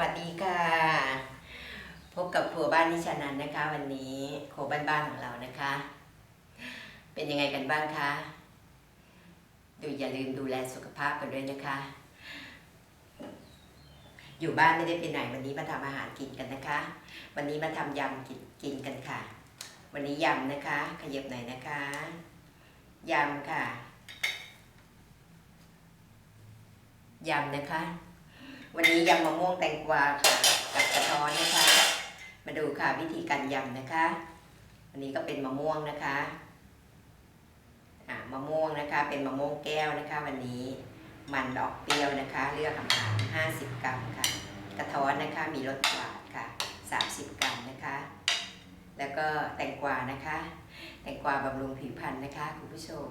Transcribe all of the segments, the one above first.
วัสดีค่ะ พบกับครัวบ้านนิชานันนะคะ วันนี้ครัวบ้านๆของเรานะคะ เป็นยังไงกันบ้างคะดูอย่าลืมดูแลสุขภาพกันด้วยนะคะ อยู่บ้านไม่ได้ไปไหนวันนี้มาทำอาหารกินกันนะคะ วันนี้มาทำยำกินกินกันค่ะ วันนี้ยำนะคะ ขยับหน่อยนะคะยำค่ะยำนะคะ วันนี้ยำมะม่วงแตงกวาค่ะกับกระท้อนนะคะ มาดูค่ะวิธีการยำนะคะ วันนี้ก็เป็นมะม่วงนะคะมะม่วงนะคะ เป็นมะม่วงแก้วนะคะ วันนี้มันดอกเปรี้ยวนะคะ เลือกอาหาร50 กรัมค่ะ กระท้อนนะคะมีรสหวานค่ะ 30 กรัมนะคะ แล้วก็แตงกวานะคะ แตงกวาบำรุงผิวพรรณนะคะคุณผู้ชม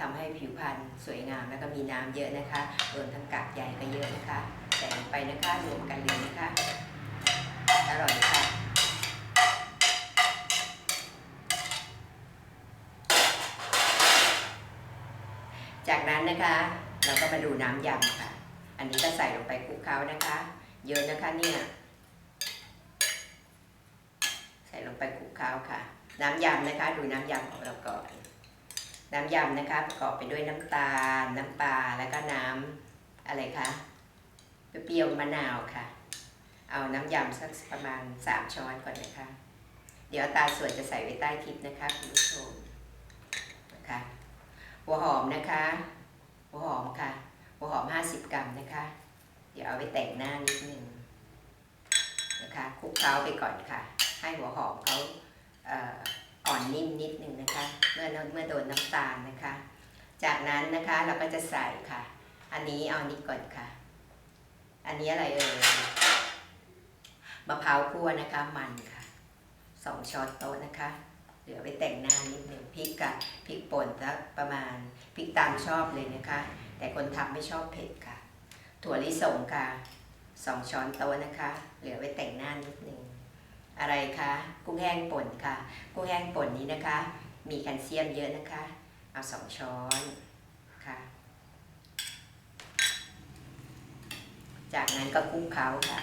ทำให้ผิวพรรณสวยงามแล้วก็มีน้ำเยอะนะคะรวมทั้งกากใยก็เยอะนะคะ ใส่ลงไปนะคะรวมกันเลยนะคะ อร่อยค่ะจากนั้นนะคะ เราก็มาดูน้ำยำค่ะ อันนี้ก็ใส่ลงไปคลุกเคล้านะคะ เยอะนะคะเนี่ยใส่ลงไปคลุกเคล้าค่ะ น้ำยำนะคะ ดูน้ำยำของเราก่อนน้ำยำนะคะประกอบไปด้วยน้ำตาล น้ำปลาแล้วก็น้ำอะไรคะ เปรี้ยวมะนาวค่ะ เอาน้ำยำสักประมาณ 3 ช้อนก่อนนะคะ เดี๋ยวตาส่วนจะใส่ไว้ใต้คลิปนะคะคุณผู้ชมนะคะหัวหอมนะคะ หัวหอมค่ะ หัวหอม 50 กรัมนะคะ เดี๋ยวเอาไปแต่งหน้านิดนึงนะคะคลุกเคล้าไปก่อนค่ะ ให้หัวหอมเขาเอ่ออ่อนนิ่มนิดนึงนะคะ เมื่อเมื่อโดนน้ำตาลนะคะ จากนั้นนะคะเราก็จะใส่ค่ะ อันนี้เอานนี้ก่อนค่ะ อันนี้อะไรเอ่ยมะพร้าวคั่วนะคะมันค่ะสองช้อนโต๊ะนะคะ เหลือไปแต่งหน้านิดหนึ่งพริกกับพริกป่นสักประมาณพริกตามชอบเลยนะคะ แต่คนทำไม่ชอบเผ็ดค่ะ ถั่วลิสงค่ะสองช้อนโต๊ะนะคะ เหลือไว้แต่งหน้านิดหนึ่งอะไรคะกุ้งแห้งป่นค่ะ กุ้งแห้งป่นนี้นะคะ มีแคลเซียมเยอะนะคะ เอาสองช้อนค่ะ จากนั้นก็คลุกเคล้าค่ะ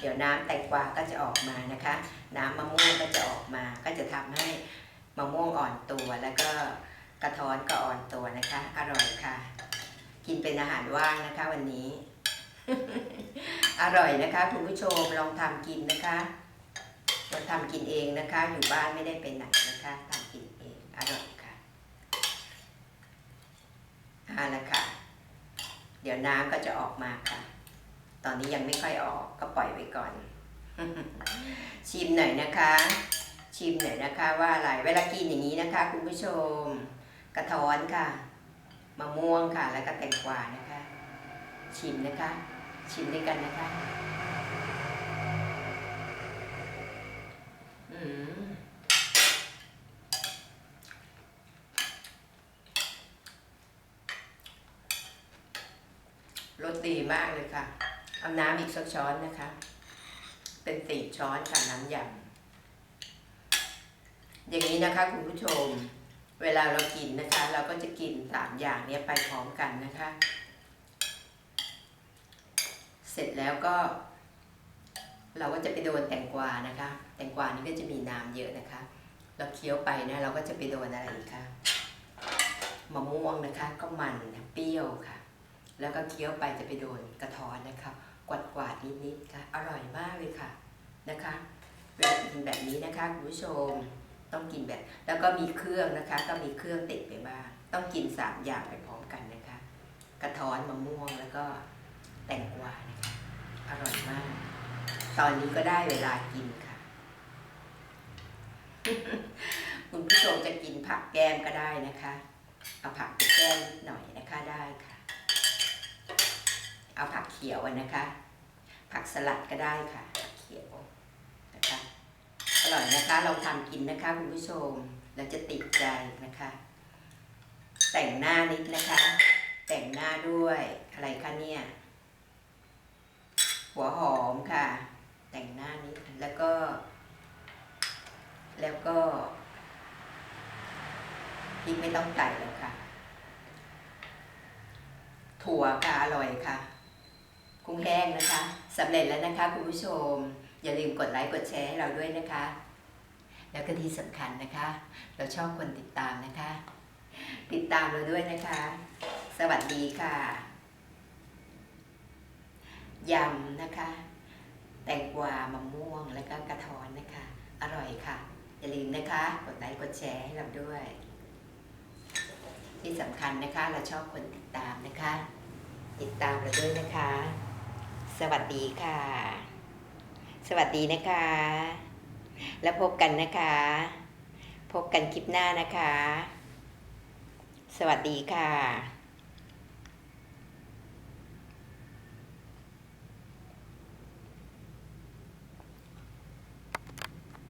เดี๋ยวน้ำแตงกวาก็จะออกมานะคะ น้ำมะม่วงก็จะออกมา ก็จะทำให้มะม่วงอ่อนตัวแล้วก็กระท้อนก็อ่อนตัวนะคะ อร่อยค่ะ กินเป็นอาหารว่างนะคะวันนี้ อร่อยนะคะคุณผู้ชมลองทำกินนะคะลองทำกินเองนะคะ อยู่บ้านไม่ได้เป็นไหนนะคะทำกินเอง อร่อยค่ะเอาละค่ะ เดี๋ยวน้ำก็จะออกมาค่ะ ตอนนี้ยังไม่ค่อยออกก็ปล่อยไว้ก่อน ชิมหน่อยนะคะ ชิมหน่อยนะคะว่าอะไรเวลากินอย่างนี้นะคะ คุณผู้ชม กระท้อนค่ะมะม่วงค่ะ แล้วก็แตงกวานะคะ ชิมนะคะ ชิมด้วยกันนะคะ อืม รสดีมากเลยค่ะ เอาน้ำอีกสักช้อนนะคะ เป็นสี่ช้อนค่ะน้ำยำอย่างนี้นะคะคุณผู้ชม เวลาเรากินนะคะ เราก็จะกินสามอย่างนี้ไปพร้อมกันนะคะ เสร็จแล้วก็ เราก็จะไปโดนแตงกวานะคะ แตงกวานี่ก็จะมีน้ำเยอะนะคะ เราเคี้ยวไปนะ เราก็จะไปโดนอะไรอีกคะมะม่วงนะคะ ก็มันเปรี้ยวค่ะ แล้วก็เคี้ยวไปจะไปโดนกระท้อนนะคะกวาดกวาดๆนิดๆค่ะ อร่อยมากเลยค่ะนะคะเวลากินแบบนี้นะคะคุณผู้ชมต้องกินแบบ แล้วก็มีเครื่องนะคะ ก็มีเครื่องติดไปบ้าง ต้องกินสามอย่างไปพร้อมกันนะคะ กระท้อนมะม่วงแล้วก็แตงกวานะคะอร่อยมาก ตอนนี้ก็ได้เวลากินค่ะ คุณผู้ชมจะกินผักแก้มก็ได้นะคะ เอาผักแก้มหน่อยนะคะได้ค่ะ เอาผักเขียวนะคะ ผักสลัดก็ได้ค่ะผักเขียวนะคะอร่อยนะคะลองทำกินนะคะคุณผู้ชมเราจะติดใจนะคะ แต่งหน้านิดนะคะ แต่งหน้าด้วยอะไรคะเนี่ย หัวหอมค่ะ แต่งหน้านิดแล้วก็ แล้วก็พริกไม่ต้องใส่แล้วค่ะ ถั่วค่ะอร่อยค่ะ กุ้งแห้งนะคะสำเร็จแล้วนะคะคุณผู้ชม อย่าลืมกดไลค์กดแชร์ให้เราด้วยนะคะ แล้วก็ที่สำคัญนะคะ เราชอบคนติดตามนะคะ ติดตามเราด้วยนะคะ สวัสดีค่ะยำนะคะ แตงกวามะม่วงแล้วก็กระท้อนนะคะ อร่อยค่ะ อย่าลืมนะคะ กดไลค์กดแชร์ให้เราด้วย ที่สำคัญนะคะเราชอบคนติดตามนะคะ ติดตามเราด้วยนะคะ สวัสดีค่ะ สวัสดีนะคะ แล้วพบกันนะคะ พบกันคลิปหน้านะคะ สวัสดีค่ะ